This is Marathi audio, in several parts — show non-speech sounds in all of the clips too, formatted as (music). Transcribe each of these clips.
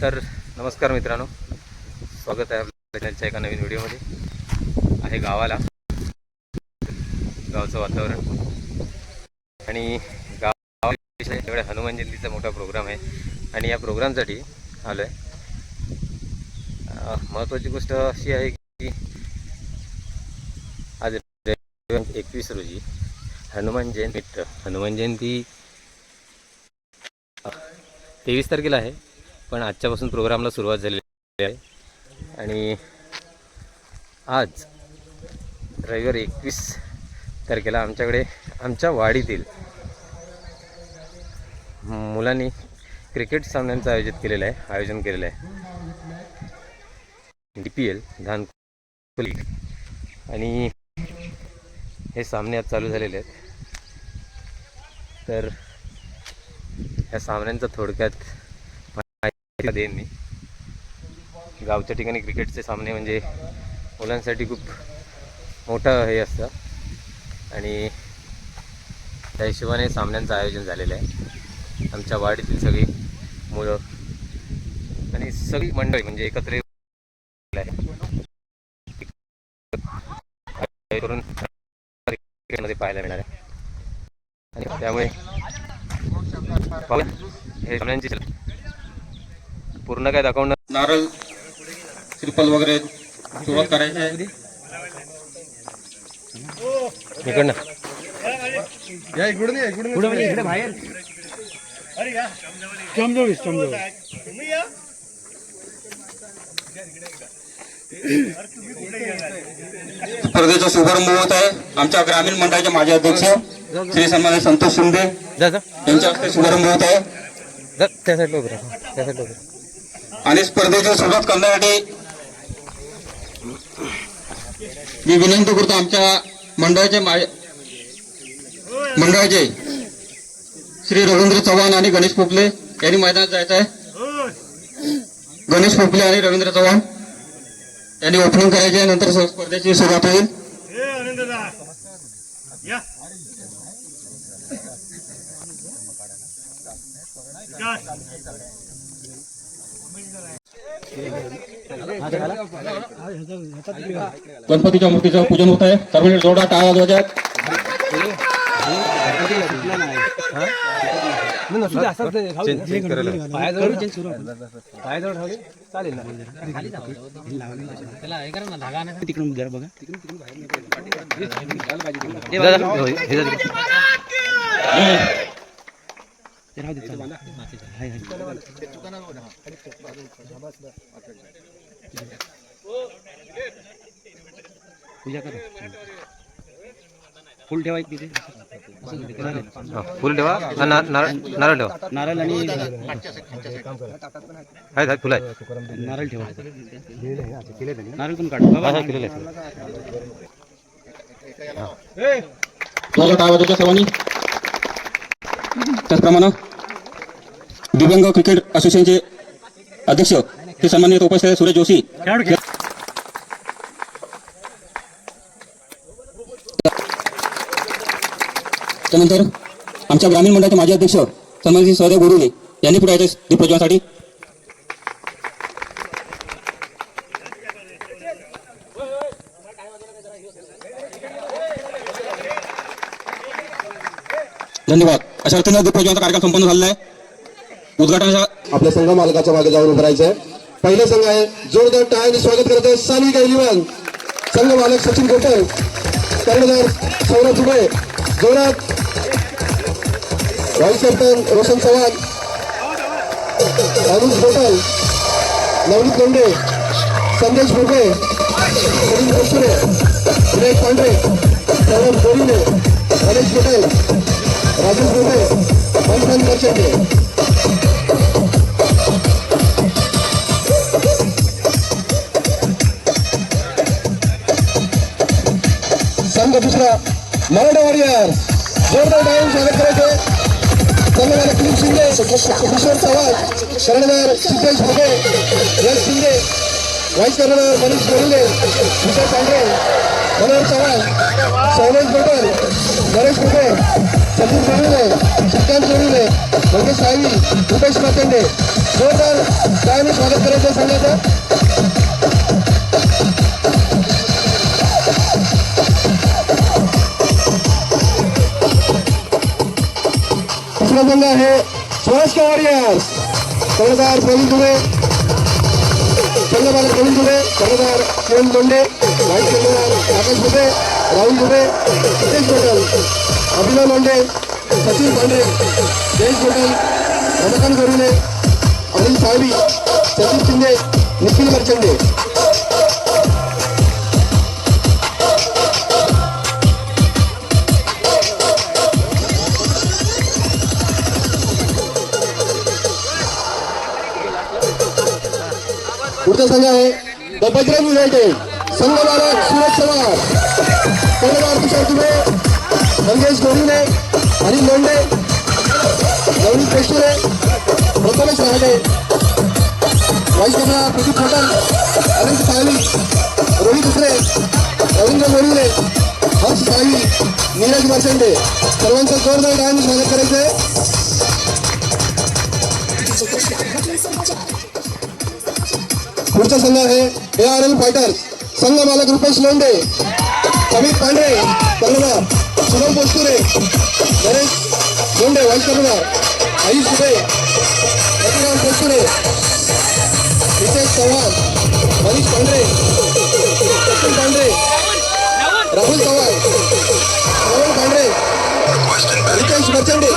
तर नमस्कार मित्रांनो. स्वागत आहे आपल्या चॅनलच्या एका नवीन व्हिडिओमध्ये. आहे गावाला. गावचं वातावरण. आणि गाव एवढ्या हनुमान जयंतीचा मोठा प्रोग्राम आहे. आणि या प्रोग्रामसाठी आलो आहे महत्त्वाची गोष्ट अशी आहे की आज एकवीस रोजी हनुमान जयंती हनुमान जयंती तेवीस तारखेला आहे. पण आजच्यापासून प्रोग्रामला सुरुवात झालेली आहे. आणि आज रविवार एकवीस तारखेला आमच्याकडे आमच्या वाडीतील मुलांनी क्रिकेट सामन्यांचं आयोजित केलेलं आहे आयोजन केलेलं आहे. D P L Dhan league. आणि हे सामने आज चालू झालेले आहेत. तर ह्या सामन्यांचा थोडक्यात देईन मी. गावच्या ठिकाणी क्रिकेटचे सामने म्हणजे मुलांसाठी खूप मोठं हे असतं. आणि त्या हिशोबाने सामन्यांचं आयोजन झालेलं आहे. आमच्या वाडीतील सगळी मुलं आणि सगळी मंडळी म्हणजे एकत्र आहे. करून क्रिकेटमध्ये पाहायला मिळणार आहे. आणि त्यामुळे हे सामन्यांची पूर्ण काय दाखवणं नारळ श्रीफल वगैरे सुरुवात करायची आहे. इकडनं. या इकडून या इकडून इकडे बाहेर. स्पर्धेचा शुभारंभ होत आहे. आमच्या ग्रामीण मंडळाचे माजी अध्यक्ष श्री सन्मान्य संतोष शिंदे यांच्या हस्ते शुभारंभ होत आहे. जा त्या साईडला उभं राहा त्या साईडला उभं राहा. आणि स्पर्धेची सुरुवात करण्यासाठी मी विनंती करतो आमच्या मंडळाचे मंडळाचे श्री रवींद्र चव्हाण आणि गणेश पोपले यांनी मैदानात जायचं आहे. गणेश पोपले आणि रवींद्र चव्हाण यांनी ओपनिंग करायचे आहे. नंतर स्पर्धेची सुरुवात होईल. गणपतीच्या मूर्तीचं पूजन होत आहे. सर्व जोडा टाळा वाजवायच्या. तिकडून राहू दे चालू. पूजा करा. फुल ठेवा तिथे. फुल ठेवा. नारळ ठेवा. नारळ आणि आहेत. फुलं आहेत. नारळ ठेवा. नारळ पण काढा. केलेलं आहे. स्वागत आवाजाच्या सर्वांनी? त्याचप्रमाणे दिव्यांग क्रिकेट असोसिएशनचे अध्यक्ष ते सन्मान्य उपस्थित सुरेश जोशी. त्यानंतर आमच्या ग्रामीण मंडळाचे माजी अध्यक्ष सन्मानित सहदेव बोरुले यांनी पुढे यायचे धन्यवाद. अशा अर्थानं दीपप्रज्वलनाचा कार्यक्रम संपन्न झालेला आहे. उद्घाटनाच्या आपल्या संघ मालकाच्या मागे जाऊन उभं आहे पहिला संघ आहे. जोरदार टाळ्याने स्वागत करत आहे सानी इलेव्हन संघ मालक सचिन गोटल कर्णधार सौरभ दुबे जोरात. Vice captain Roshan Chavan. Anuj Gotal Navneet Londhe Sandesh Bhoge Salim Kasture Vinayak पांढरे सौरभ गोरीने. गणेश गुटे राजेश गुटे पंचन दर्शके संघ दुसरा मराठा वॉरियर्स जोरदार डाऊन स्वागत करायचे. कर्णधार किरीट शिंदे किशोर चव्हाण कर्णधार सिद्धेश भुगे यश शिंदे व्हाईस कर्णधार मनीष गोरिले विजय पांढरे मनोहर चव्हाण शैलेश पटेल नरेश कुटे सचिन गोरिले श्रीकांत गोरिले मंगेश सावी रुपेश मातंडे. जोरदार टाळ्याने स्वागत करायचं सांगायचं दुसरा संघ आहे स्वराष्ट्र वॉरियर्स कर्णधार प्रवीण दुबे संघमालक प्रवीण दुबे कर्णधार किरण दोंडे वाईट कर्णधार आकाश दुबे राहुल दुबे सतीश पटेल. अभिनव लोंडे सचिन पांडे. जयेश पटेल. रमाकांत गरुणे अनिल साळवी. सतीश शिंदे. निखिल मर्चंडे. पुढचा संघ आहे. द बजरंग युनायटेड संघ मालक चव्हाण. कर्णधार तुषार दुबे मंगेश गोरिले हरी लोंडे नवनीत पेशुरे प्रथमेश राहडे वाईस कमला प्रदीप होटल अनंत साळवी रोहित दुसरे रवींद्र मोरिले हर्ष साळवी नीरज मर्चंडे सर्वांचं जोरदार गायन स्वागत करायचं आहे. पुढचा संघ आहे ए आर एल फायटर्स संघ मालक रुपेश लोंडे समीर पांढरे कर्णधार सुरम पोस्तुरे नरेश लोंडे वाईस कर्णधार आयुष दुबे रतिराम पोस्तुरे रितेश चव्हाण मनीष पांढरे सचिन पांढरे राहुल चव्हाण राहुल पांढरे रितेश मर्चंडे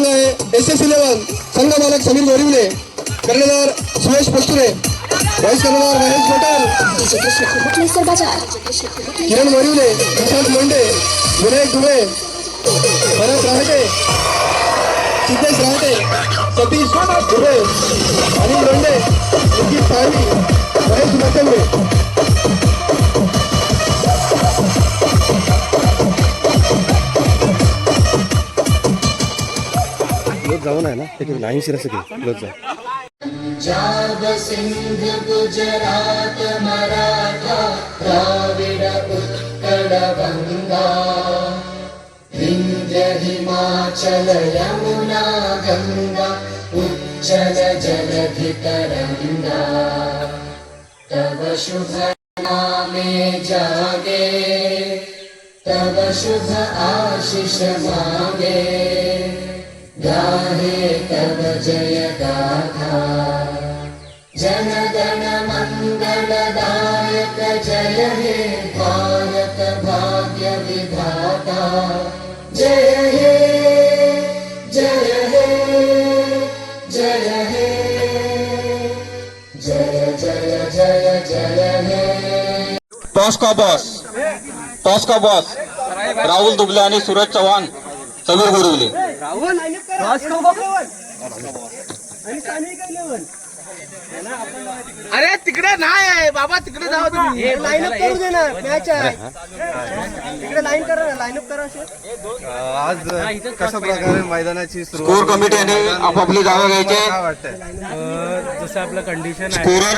संघ आहे एस एस इलेव्हन संघ मालक समीर गोरिवले कर्णधार सुरेश पोस्तुरे व्हाईस कर्णधार महेश गोटल किरण वरिवले प्रशांत लोंडे विनायक दुबे भरत राहटे सिद्धेश राहटे सतीश दुबे अनिल लोंडे साळवी महेश मटंबे लोक जाऊन आहे ना ते नाही शिरा सगळे लोक जाऊ पंजाब सिंध गुजरात मराठा द्राविड उत्कल गंगा. विंध्य हिमाचल यमुना गंगा उच्चल जलधि तरंगा तव शुभ नामे जागे तव शुभ आशिष मागे. गाहे तव जय गाथा जनगण मङ्गलदायक जय हे भारत भाग्य विधाता। जय हे जय हे जय हे। जय जय जय जय हे। टॉस का बॉस? टॉस का बॉस? राहुल दुबले आणि सूरज चव्हाण समीर વાસ કો કો લેવલ અને કાની કઈ લેવલ अरे तिकडे नाही आहे. बाबा तिकडे जाऊ तुम्ही. लाईनअप करू दे ना मॅच आहे. तिकडे लाईन करा ना लाईनअप करा असे आज कशा प्रकारे मैदानाची स्कोर कमिटीने आपापली जागा घ्यायचे जसं आपलं कंडिशन आहे. स्कोरर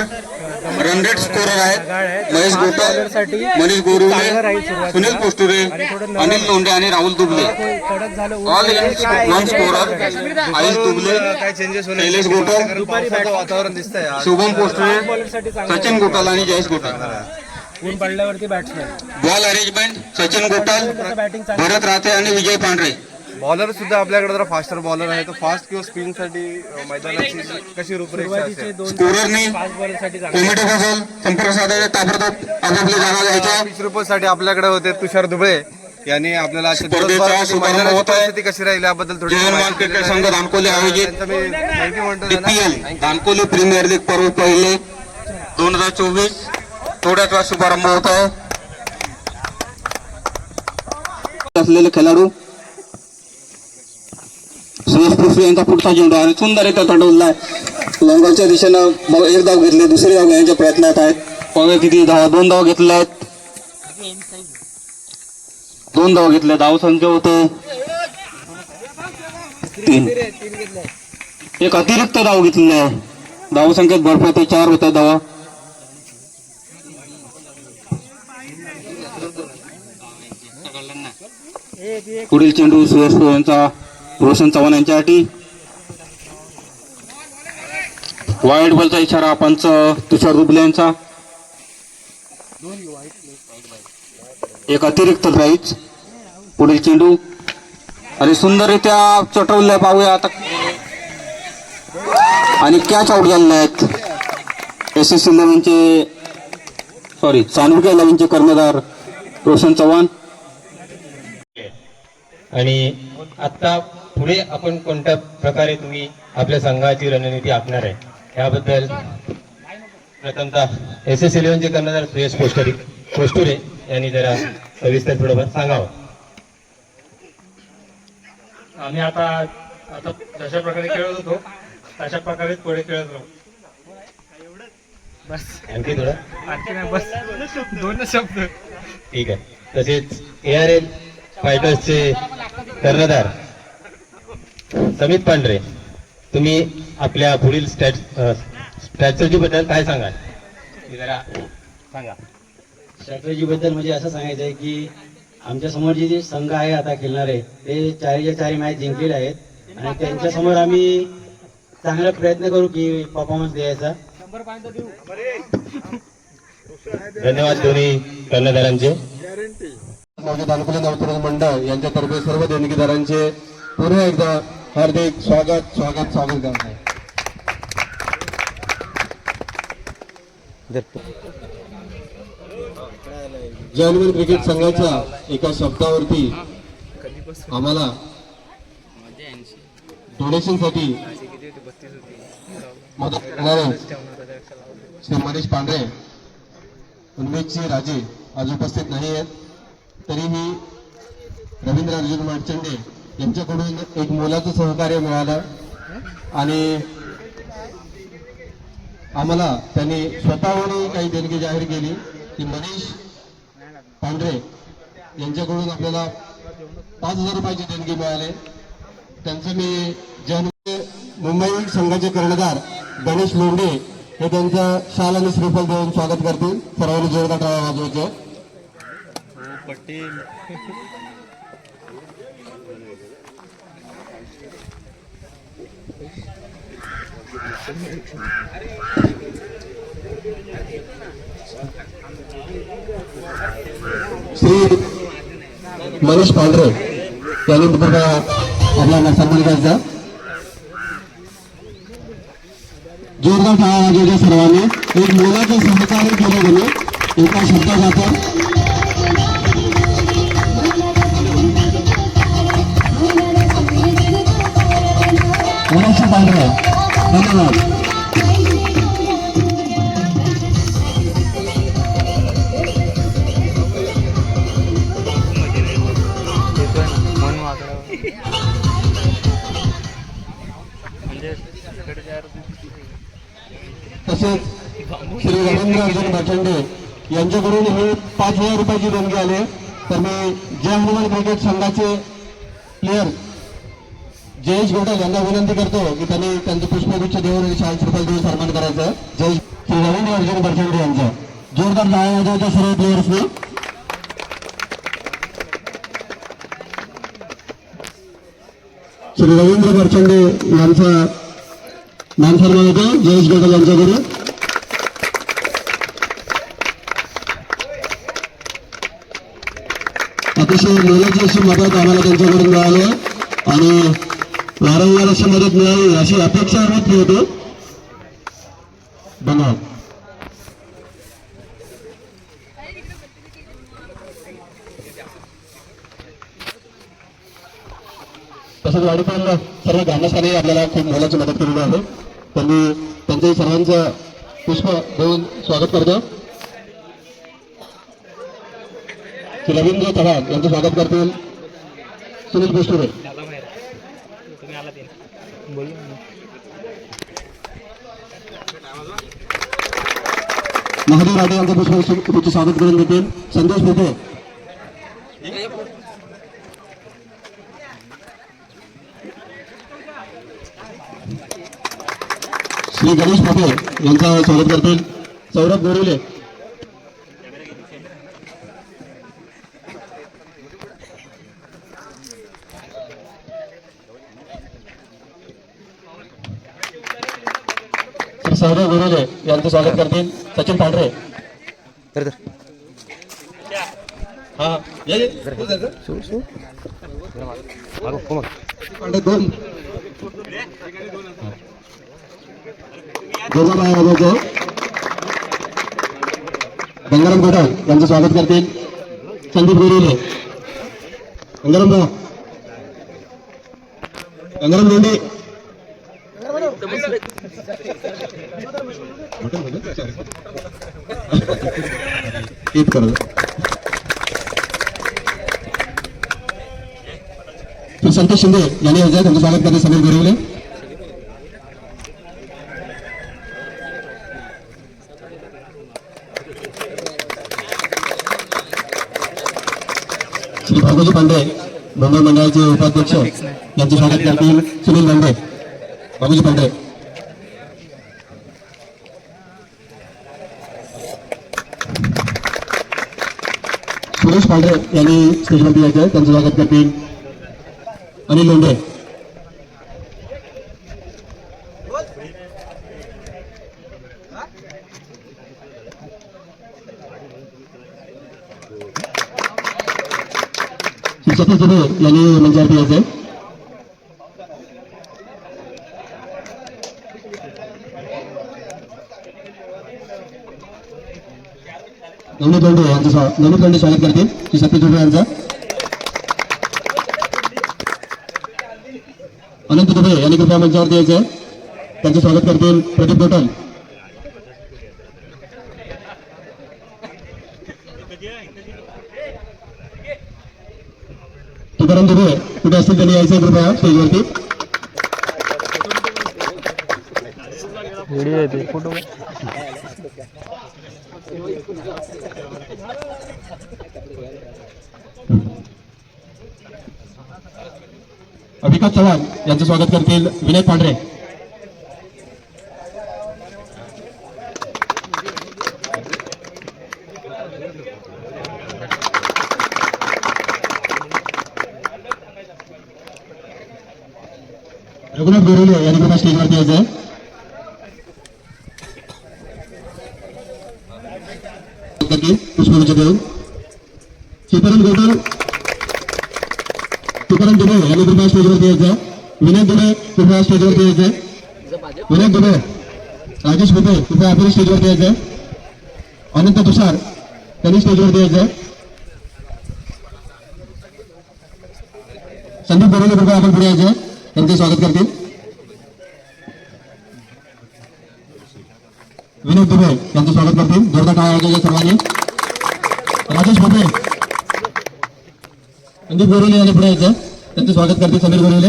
रन रेट स्कोरर आहेत. महेश गोटल मनीष गोरिवले सुनील पोस्टुरे अनिल लोंढे आणि राहुल दुबले. ऑल वन स्कोरर आयुष दुबले काय चेंजेस होणे शैलेश गोटल वातावरण दिसतंय. आज. शुभम पोस्टुरे सचिन गोटल आणि जयेश गोटल ऊन पडल्यावरती batsman ball arrangement Sachin Gotal Bharat Rahate आणि विजय पांढरे. बॉलर सुद्धा आपल्याकडे जरा फास्टर बॉलर आहे. तर फास्ट किंवा स्पिनसाठी अं, मैदानाची कशी रूपरेषा असेल? दोन स्कोररने पाच कमिटी संपर्क साधायचे ताबडतोब आपापली जागा घ्यायच्या. वीस रुपयासाठी आपल्याकडे होते तुषार दुबळे. यांनी आपल्याला आजच्या स्पर्धेचा दिवसभरासाठी शुभारंभ मैदानाची होत आहे. परिस्थिती कशी राहील याबद्दल थोडी माहिती क्रिकेट संघ आहे. दानकोले आयोजित त्यांचं मी थँक्यू म्हणतो त्यांना. बीपीएल दानकोली प्रीमियर लीग पर्व पहिले दोन हजार चोवीस थोड्याच वेळात शुभारंभ होत आहे असलेले खेळाडू सुरेश पृथ्वी यांचा पुढचा चेंडू आणि सुंदर इथं तडवलाय लंगरच्या दिशेनं ब- एक धाव घेतली दुसरी धाव घेण्याच्या प्रयत्नात आहेत पाहूया किती धावा दोन धाव घेतल्या आहेत दोन धाव घेतल्या धाव संख्या होते. तीन. एक अतिरिक्त धाव घेतलेली आहे. धाव संख्येत भरपूर ते चार होत्या धावा. पुढील चेंडू सुरेश यांचा रोशन चव्हाण यांच्यासाठी. वाईट बॉलचा इशारा पंच तुषार दुबले यांचा. एक अतिरिक्त राईज पुढील चेंडू. आणि सुंदररित्या चटवल्या पाहूया आता आणि कॅच आउट झालेले आहेत. एस एस इलेव्हनचे सॉरी चांदुका इलेव्हनचे कर्णधार रोशन चव्हाण. आणि आता पुढे आपण कोणत्या प्रकारे तुम्ही आपल्या संघाची रणनीती आखणार आहे? याबद्दल प्रथमतः एस एस इलेव्हनचे कर्णधार सुयश कोष्टरी कोष्टुरे यांनी जरा सविस्तर थोडंफार सांगावं. आम्ही आता आता जशा प्रकारे खेळत होतो तशा प्रकारेच पुढे खेळत राहू. बस. आणखी थोडं? आणखी नाही बस. दोनच शब्द. ठीक आहे. तसेच ए आर एल फायटर्सचे कर्णधार समित पांढरे तुम्ही आपल्या पुढील स्टॅट स्ट्रॅटर्जी बद्दल काय सांगाल? जरा सांगा. बद्दल म्हणजे असं सांगायचं आहे की आमच्या समोरचे जे संघ आहे आता खेळणारे ते चारीच्या चारी मॅच जिंकलेले आहेत. आणि त्यांच्यासमोर आम्ही चांगला प्रयत्न करू की परफॉर्मन्स द्यायचा. धन्यवाद दोन्ही कर्णधारांचे. माझे तालुका नवतरुण मंडळ यांच्यातर्फे सर्व देणगीदारांचे पुन्हा एकदा हार्दिक स्वागत स्वागत स्वागत. करत आहे जर्मन क्रिकेट संघाच्या एका शब्दावरती आम्हाला डोनेशनसाठी मदत करणारे श्री मनीष पांढरे उन्मेषजी राजे आज उपस्थित नाही आहेत. तरीही रवींद्र अर्जुन माडचंडे यांच्याकडून एक मोलाचं सहकार्य मिळालं. आणि आम्हाला त्यांनी स्वतःहून काही देणगी जाहीर केली की मनीष पांढरे यांच्याकडून आपल्याला पाच हजार रुपयाची देणगी मिळाले. त्यांचं मी जन मुंबई संघाचे कर्णधार गणेश लोंढे हे त्यांचं शाल आणि श्रीफल देऊन स्वागत करतील. सर्वांनी जोरदार टाळ्या वाजवायचे. हो, श्री मनीष पांढरे यांनी कृपया आपल्याला सन्मान करायचा जोरदार टाळा वाजवायच्या सर्वांनी. एक मोलाचं सहकार्य केलं गेलं एका शब्दात मनीष पांढरे धन्यवाद. तसेच श्री रवींद्र भाचंडे यांच्याकडून हे पाच हजार रुपयाची देणगी आले. तर मी जय हनुमान क्रिकेट संघाचे प्लेयर जयेश गोडल यांना विनंती करतो की त्यांनी त्यांचं पुष्पगुच्छ देऊन आणि रुपये देऊन सन्मान करायचं. जय श्री रवींद्र अर्जुन भाचंडे यांचा. जोरदार टाळ्या वाजवायच्या सर्व प्लेयर्सनी श्री रवींद्र भरचंडे यांचा मान सन्मान होतो जयेश गडल यांच्याकडून अतिशय मोलाची अशी मदत आम्हाला त्यांच्याकडून मिळाली आणि वारंवार अशी मदत मिळाली. अशी अपेक्षा आम्ही होतो धन्यवाद. तसंच वाडीपाल सर्व ग्रामस्थांनी आपल्याला खूप मोलाची मदत केलेली आहे त्यांनी त्यांचंही सर्वांचं पुष्प देऊन स्वागत करतो श्री चव्हाण यांचं स्वागत करतील. सुनील पोस्टुरे महादेव राठे यांचं पुष्प स्वागत करून देतील. संतोष भोपे श्री गणेश भोपे यांचं स्वागत करतील. सौरभ गोरिले श्री गोरिले यांचं स्वागत करतील. सचिन पांढरे. हा पांढरे दोन. गंगाराम गोडाल यांचं स्वागत करतील. संदीप गोरिले गंगाराम गंगाराम लोंढे. ईद करा संतोष शिंदे यांनी हजर त्यांचं स्वागत करणे समीर गोरिवले. श्री भागोजी पांडे मुंबई मंडळाचे उपाध्यक्ष यांचे स्वागत करतील सुनील पांडे भागोजी पांडे सुरेश पांढरे यांनी स्टेजवरती यायचं आहे त्यांचं स्वागत करतील अनिल लोंढे श्री सतीश दुबे यांनी मंचावरती यायचं आहे नवनीत लोंढे यांचं स्वा- नवनीत लोंढे स्वागत करतील श्री सतीश दुबे यांचा अनंत दुबे यांनी कृपया मंचावरती यायचं आहे त्यांचं स्वागत करतील प्रदीप गोटल. तुकाराम दुबे कुठे असतील त्यांनी यायचं कृपया स्टेजवरती. फोटो. अभिकाश चव्हाण यांचं स्वागत करतील विनय पांढरे. रघुनाथ गोरुले यांनी पुन्हा स्टेजवरती यायचं आहे करतील पुष्पगुच्छ देऊन सीताराम गोपाल तुकाराम दुबे यांनी कृपया स्टेजवरती यायचं. आहे विनय दुबे कृपया स्टेजवरती यायचं. आहे विनय दुबे राजेश दुबे कृपया आपण स्टेजवरती यायचं. अनंत तुषार त्यांनी स्टेजवरती यायचं. संदीप बरोबर कृपया आपण पुढे यायचं. आहे त्यांचे स्वागत करतील. विनोद दुबे यांचं स्वागत करतील. जोरदार टाळ्या वाजवायच्या सर्वांनी. राजेश भोपे संदीप गोरेले यांनी पुढे यायचं. त्यांचं स्वागत करतील समीर गोरेले.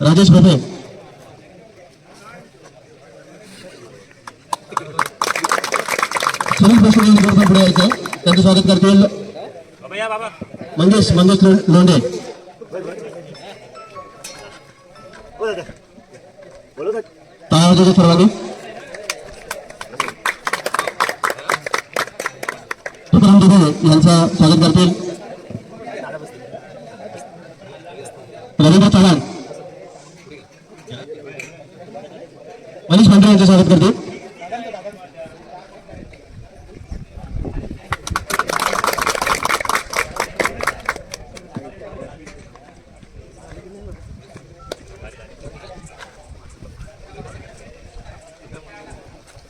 राजेश भोपे सुनील भोसले यांनी पुढे यायचं. त्यांचं स्वागत करतील मंगेश मंगेश लोंढे. टाळ्या वाजवायच्या सर्वांनी तुकाराम दुबे यांचं स्वागत करतील रवींद्र चव्हाण मनीष पांढरे यांचं स्वागत करतील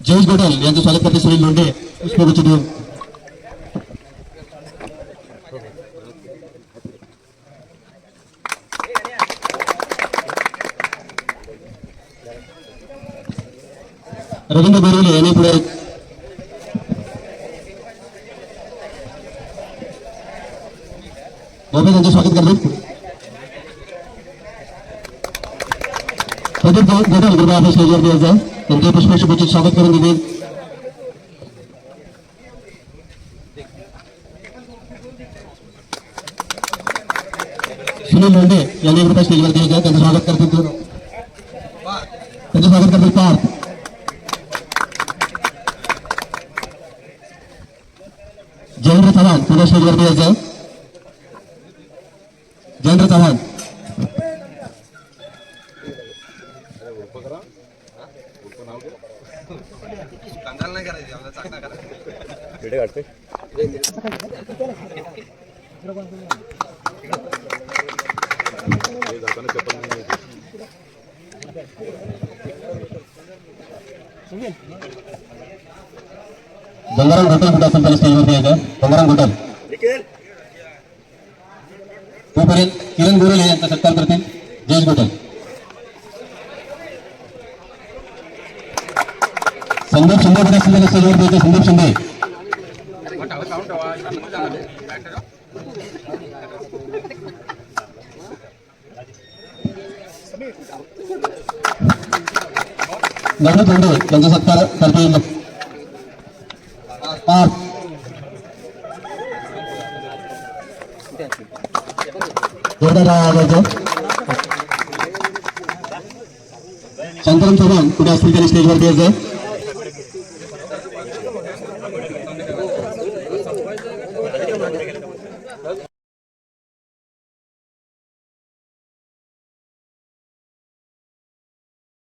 जयेश गोडल यांचं स्वागत करते सुनील लोंढे पुष्पगुच्छ देऊन रवींद्र बोरिवले यांनी पुढे ओबे त्यांचे स्वागत करतो प्रदीप गोडल कृपया आपल्या स्टेजवरती यायचं आहे त्यांचे पुष्पशुभेच्छित स्वागत करून दिले सुनील लोंढे यांनी कृपया स्टेजवरती यायचं आहे त्यांचं स्वागत करतील दोन त्यांचं स्वागत करतील पार्थ. जयेंद्र चव्हाण पुन्हा स्टेजवरती यायचं आहे जयेंद्र चव्हाण. (laughs) गंगाराम घोटल कुठं असेल त्याला स्टेजवरती यायचं गंगाराम घोटल तोपर्यंत किरण गोरेल यांचा सत्कार करतील जयेश घोटल संदीप शिंदे कुठे असतील त्याला स्टेजवरती यायचं संदीप शिंदे नवनीत धोंडे यांचा सत्कार करतील. पार्थ जोरदार आवाजाचं शंकरम चव्हाण कुठे असतील त्यांनी स्टेजवरती यायचं